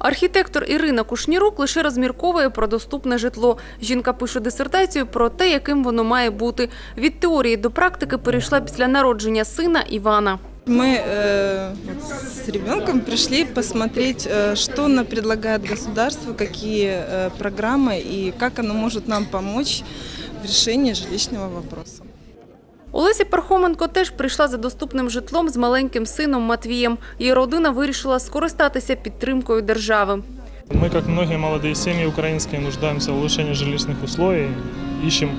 Архітектор Ірина Кушнірук лише розмірковує про доступне житло. Жінка пише дисертацію про те, яким воно має бути. Від теорії до практики перейшла після народження сина Івана. Мы э, вот с ребенком пришли посмотреть, э, что нам предлагает государство, какие э, программы и как оно может нам помочь в решении жилищного вопроса. Олеся Пархоменко теж прийшла за доступним житлом з маленьким сином Матвієм. Її родина вирішила скористатися підтримкою держави. Мы, как многие молодые семьи украинские, нуждаемся в улучшении жилищных условий, ищем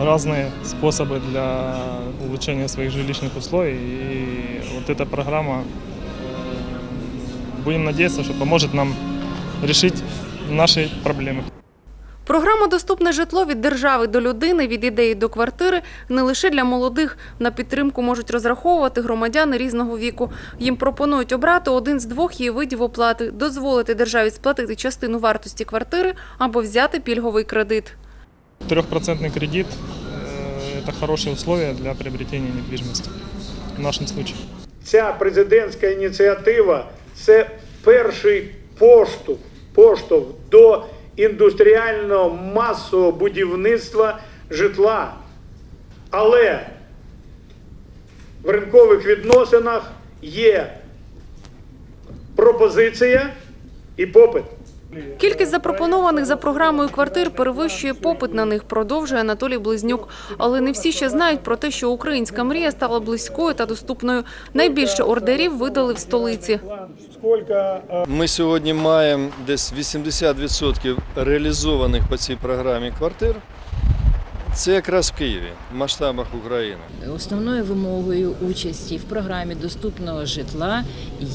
разные способы для улучшения своих жилищных условий. И вот эта программа, э, будем надеяться, что поможет нам решить наши проблемы. Програма Доступне житло від держави до людини, від ідеї до квартири не лише для молодих. На підтримку можуть розраховувати громадяни різного віку. Їм пропонують обрати один з двох її видів оплати, дозволити державі сплатити частину вартості квартири або взяти пільговий кредит. Трехпроцентный кредит э, – это хорошие условия для приобретения недвижимости в нашем случае. Ця президентська ініціатива це перший поштовх, поштовх до індустріального масового будівництва житла. Але в ринкових відносинах є пропозиція і попит. Кількість запропонованих за програмою квартир перевищує попит на них, продовжує Анатолій Близнюк. Але не всі ще знають про те, що українська мрія стала близькою та доступною. Найбільше ордерів видали в столиці. Ми сьогодні маємо десь 80% реалізованих по цій програмі квартир. Це якраз в Києві, в масштабах України. Основною вимогою участі в програмі доступного житла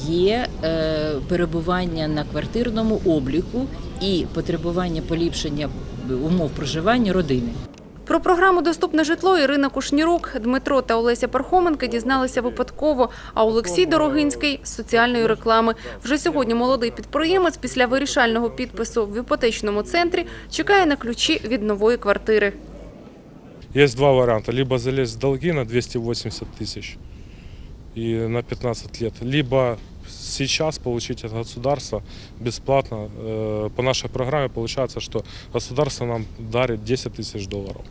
є е, перебування на квартирному обліку і потребування поліпшення умов проживання родини. Про програму Доступне житло Ірина Кушнірук, Дмитро та Олеся Пархоменка дізналися випадково. А Олексій Дорогинський з соціальної реклами. Вже сьогодні молодий підприємець після вирішального підпису в іпотечному центрі чекає на ключі від нової квартири. Есть два варианта. Либо залезть в долги на 280 тысяч и на 15 лет, либо сейчас получить от государства бесплатно. Э, По нашей программе получается, что государство нам дарит 10 тысяч долларов.